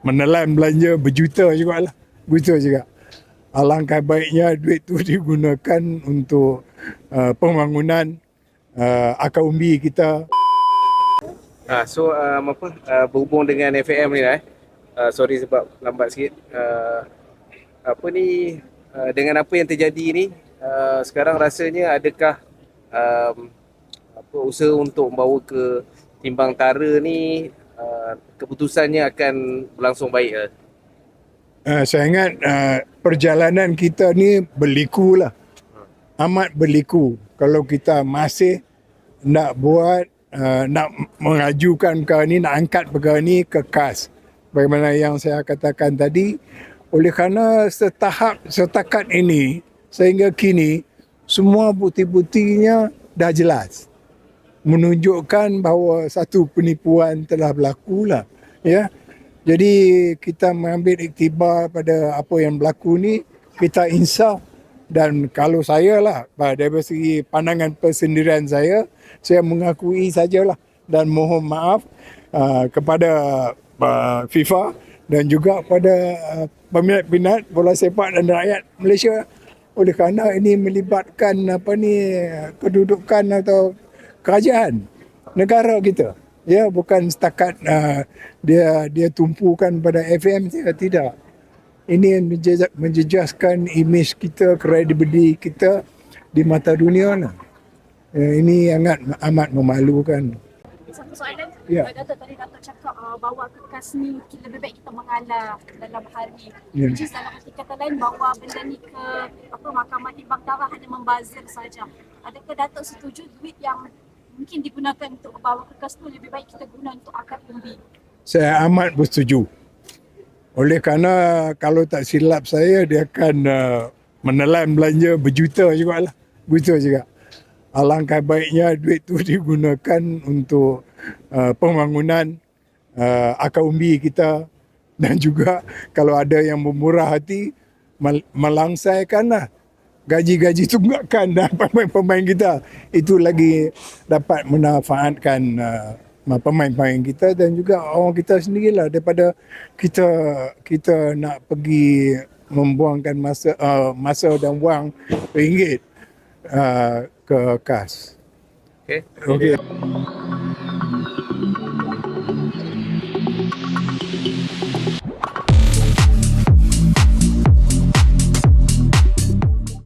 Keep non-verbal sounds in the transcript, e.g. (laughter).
menelan belanja berjuta juga lah. Berjuta juga. Alangkah baiknya duit tu (laughs) digunakan untuk uh, pembangunan uh, akar umbi kita. Ah, so um, apa uh, berhubung dengan FAM ni lah eh. Uh, sorry sebab lambat sikit. Uh, apa ni uh, dengan apa yang terjadi ni uh, sekarang rasanya adakah um, apa usaha untuk membawa ke timbang tara ni uh, keputusannya akan berlangsung baik ke? Uh, saya ingat uh, perjalanan kita ni berliku lah. Amat berliku. Kalau kita masih nak buat, uh, nak mengajukan perkara ni, nak angkat perkara ni ke KAS. Bagaimana yang saya katakan tadi, oleh kerana setahap, setakat ini, sehingga kini, semua bukti-buktinya dah jelas. Menunjukkan bahawa satu penipuan telah berlaku lah. Ya, jadi kita mengambil iktibar pada apa yang berlaku ni, kita insaf dan kalau saya lah dari segi pandangan persendirian saya, saya mengakui sajalah dan mohon maaf uh, kepada uh, FIFA dan juga pada uh, peminat-peminat bola sepak dan rakyat Malaysia oleh kerana ini melibatkan apa ni kedudukan atau kerajaan negara kita ya bukan setakat uh, dia dia tumpukan pada FM saja tidak ini menjejaskan imej kita kredibiliti kita di mata dunia lah. Ini amat amat memalukan Satu soalan, Ya. yeah. Datuk tadi Datuk cakap uh, bahawa kekas ni ki- lebih baik kita mengalah dalam hari. Ya. Which is dalam arti kata lain bahawa benda ni ke apa Mahkamah Timbang Tara hanya membazir saja. Adakah Datuk setuju duit yang mungkin digunakan untuk bawa kekas tu lebih baik kita guna untuk akar umbi? saya amat bersetuju. Oleh kerana kalau tak silap saya dia akan uh, menelan belanja berjuta juga lah berjuta juga. Alangkah baiknya duit tu (laughs) digunakan untuk uh, pembangunan uh, akar umbi kita. Dan juga kalau ada yang bermurah hati mel- melangsaikanlah gaji-gaji tunggakan dan (laughs) pemain-pemain kita itu lagi dapat menafaatkan uh, pemain-pemain kita dan juga orang kita sendirilah daripada kita kita nak pergi membuangkan masa uh, masa dan wang ringgit uh, ke kas. Okay. Okey.